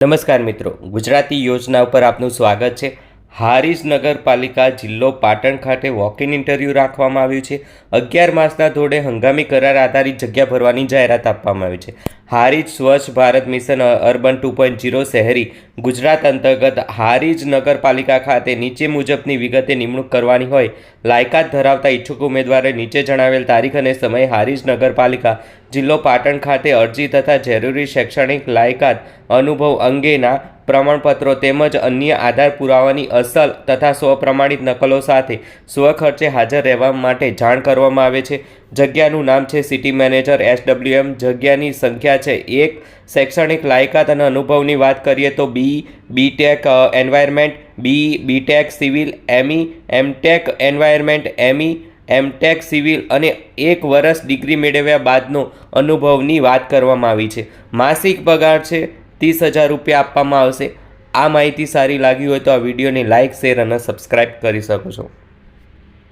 નમસ્કાર મિત્રો ગુજરાતી યોજના ઉપર આપનું સ્વાગત છે. હારીજ નગરપાલિકા જિલ્લો પાટણ ખાતે વોક ઇન ઇન્ટરવ્યૂ રાખવામાં આવ્યું છે. અગિયાર માસના ધોરણે હંગામી કરાર આધારિત જગ્યા ભરવાની જાહેરાત આપવામાં આવી છે. Harij Swachh Bharat mission urban two point zero શહેરી ગુજરાત અંતર્ગત હારીજ નગરપાલિકા ખાતે નીચે મુજબની વિગતે નિમણૂક કરવાની હોય, લાયકાત ધરાવતા ઈચ્છુક ઉમેદવારે નીચે જણાવેલ તારીખ અને સમય હારીજ નગરપાલિકા જિલ્લો પાટણ ખાતે અરજી તથા જરૂરી શૈક્ષણિક લાયકાત અનુભવ અંગેના પ્રમાણપત્રો તેમજ અન્ય આધાર પુરાવાની અસલ તથા સ્વપ્રમાણિત નકલો સાથે સ્વખર્ચે હાજર રહેવા માટે જાણ કરવામાં આવે છે. જગ્યાનું નામ છે સિટી મેનેજર એસડબ્લ્યુએમ. જગ્યાની સંખ્યા છે એક. શૈક્ષણિક લાયકાત અને અનુભવની વાત કરીએ તો B, BTech environment, B, BTech civil ME MTech environment ME MTech civil અને એક વર્ષ ડિગ્રી મેળવ્યા બાદનો અનુભવની વાત કરવામાં આવી છે. માસિક પગાર છે ત્રીસ હજાર રૂપિયા આપવામાં આવશે. આ માહિતી સારી લાગી હોય તો આ વિડીયોને લાઇક, શેર અને સબસ્ક્રાઈબ કરી શકો છો.